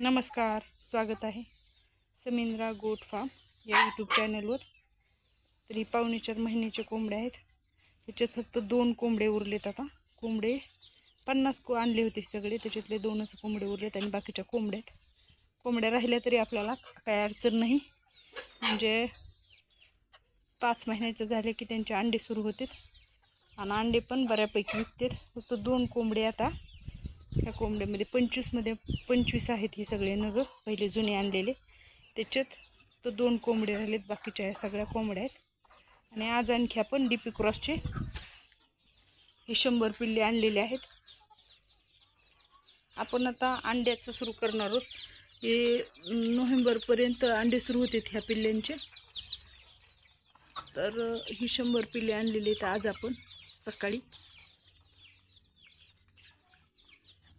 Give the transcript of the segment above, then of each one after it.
नमस्कार स्वागत आहे समिंद्रा गोट फार्म या यूट्यूब चॅनलवर तर ही पावणे चार महिन्याचे कोंबडे आहेत. त्याच्यात फक्त दोन कोंबडे उरलेत आता. कोंबडे पन्नास को आणले होते सगळे. त्याच्यातले दोनच कोंबडे उरलेत आणि बाकीच्या कोंबड्या कोंबड्या राहिल्या तरी आपल्याला काही अडचण नाही. म्हणजे पाच महिन्याचे झाले की त्यांचे अंडे सुरू होतात. आणि अंडे पण बऱ्यापैकी विकतात. फक्त दोन कोंबडे आता ह्या कोंबड्यामध्ये पंचवीसमध्ये पंचवीस आहेत ही सगळे नग पहिले जुने आणलेले. त्याच्यात तर दोन कोंबडे राहिलेत बाकीच्या ह्या सगळ्या कोंबड्या आहेत. आणि आज आणखी आपण डी पी क्रॉसचे हे शंभर पिल्ले आणलेले आहेत. आपण आता अंड्याचं सुरू करणार आहोत. हे नोव्हेंबरपर्यंत अंडे सुरू होते ह्या पिल्ल्यांचे. तर ही शंभर पिल्ले आणलेली आहेत आज आपण सकाळी.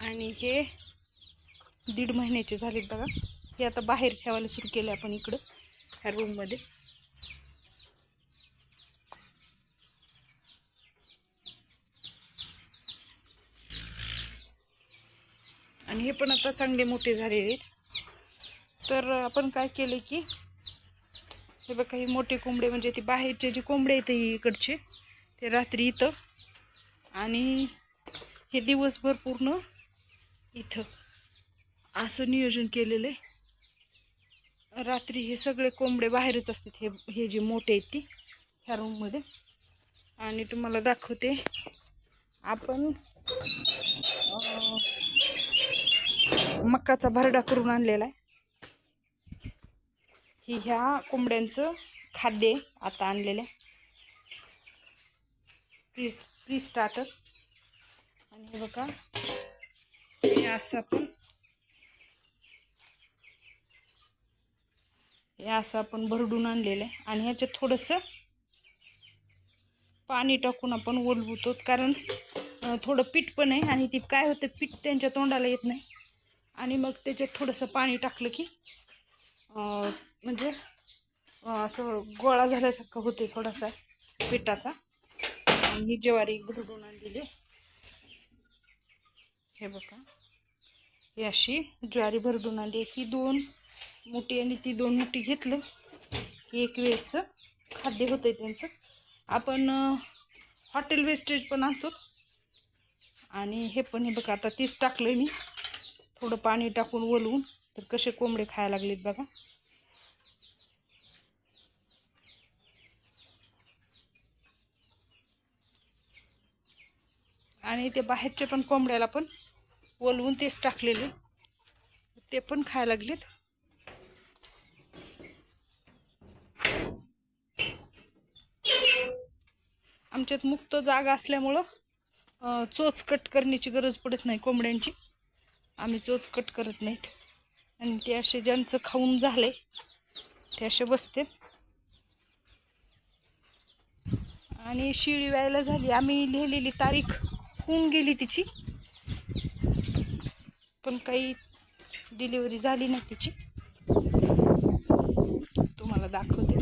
आणि हे दीड महिन्याचे झालेत बघा. हे आता बाहेर ठेवायला सुरू केले आपण इकडं ह्या रूममध्ये आणि हे पण आता चांगले मोठे झालेले आहेत. तर आपण काय केले की हे बघा हे मोठे कोंबडे म्हणजे ते बाहेरचे जे कोंबडे आहेत इकडचे ते रात्री इथं. आणि हे दिवसभर पूर्ण इथं. असं नियोजन केलेलं आहे रात्री हे सगळे कोंबडे बाहेरच असतात हे हे जे मोठे आहेत ती ह्या रूममध्ये आणि तुम्हाला दाखवते. आपण मक्काचा भरडा करून आणलेला आहे. ही ह्या कोंबड्यांचं खाद्य आता आणलेलं आहे. प्री प्री स्टार्टर आणि हे बघा. असं आपण हे असं आपण भरडून आणलेलं आहे. आणि ह्याच्यात थोडंसं पाणी टाकून आपण ओलवतो. कारण थोडं पीठ पण आहे. आणि ती काय होतं पीठ त्यांच्या तोंडाला येत नाही. आणि मग त्याच्यात थोडंसं पाणी टाकलं की म्हणजे असं गोळा झाल्यासारखं होते थोडासा पिठाचा. आणि ही ज्वारी भरडून आणलेली हे बघा. हे अशी ज्वारी भरडून आली ती दोन मोठी आणि ती दोन मोठी घेतलं. हे एक वेळेसचं खाद्य होतं त्यांचं. आपण हॉटेल वेस्टेज पण आणतो. आणि हे पण हे बघा आता तीच टाकलं मी. थोडं पाणी टाकून ओलवून तर कसे कोंबडे खायला लागलेत बघा. आणि ते बाहेरचे पण कोंबड्याला पण ओलवून तेच टाकलेले. ते पण खायला लागलेत. आमच्यात मुक्त जागा असल्यामुळं चोच कट करण्याची गरज पडत नाही कोंबड्यांची. आम्ही चोच कट करत नाहीत. आणि ते असे ज्यांचं खाऊन झाले ते असे बसते. आणि शिळी व्यायला झाली. आम्ही लिहिलेली तारीख होऊन गेली तिची. पण काही डिलिव्हरी झाली नाही तिची. तुम्हाला दाखवते.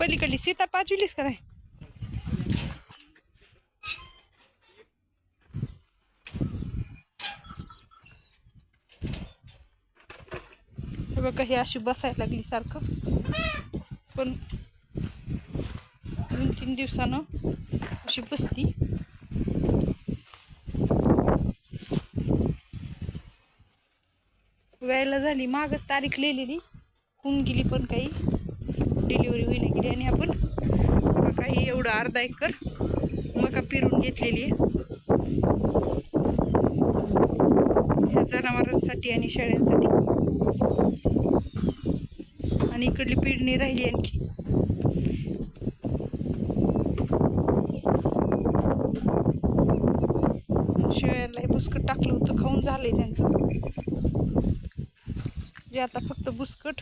पलीकडली सीता पाचवीलीस का नाही? हे बघा हे अशी बसायला लागली सारखं. पण दोन तीन दिवसानं अशी बसती व्यायला झाली मागच तारीख लिहिलेली. होऊन गेली पण काही. डिलिव्हरी होईना गेली आणि आपण काही एवढं अर्धा एकर मका पिरून घेतलेली आहे. जनावरांसाठी आणि शेळ्यांसाठी. आणि इकडली पिढणी राहिली आणखी. शेळ्याला हे बुसकट टाकलं होतं खाऊन झालंय त्यांचं. जे आता फक्त बुसकट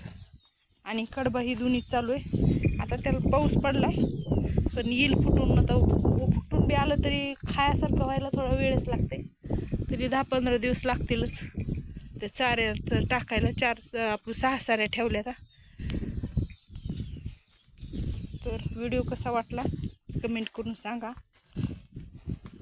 आणि कडबा ही दोन्ही चालू आहे. आता त्याला पाऊस पडलाय पण येईल फुटून आता फुटून बी आलं तरी खायासारखं व्हायला थोडा वेळच लागते तरी दहा पंधरा दिवस लागतीलच. त्या चाऱ्याचं टाकायला चार स- आपण सहा साऱ्या ठेवल्या तर व्हिडिओ कसा वाटला कमेंट करून सांगा.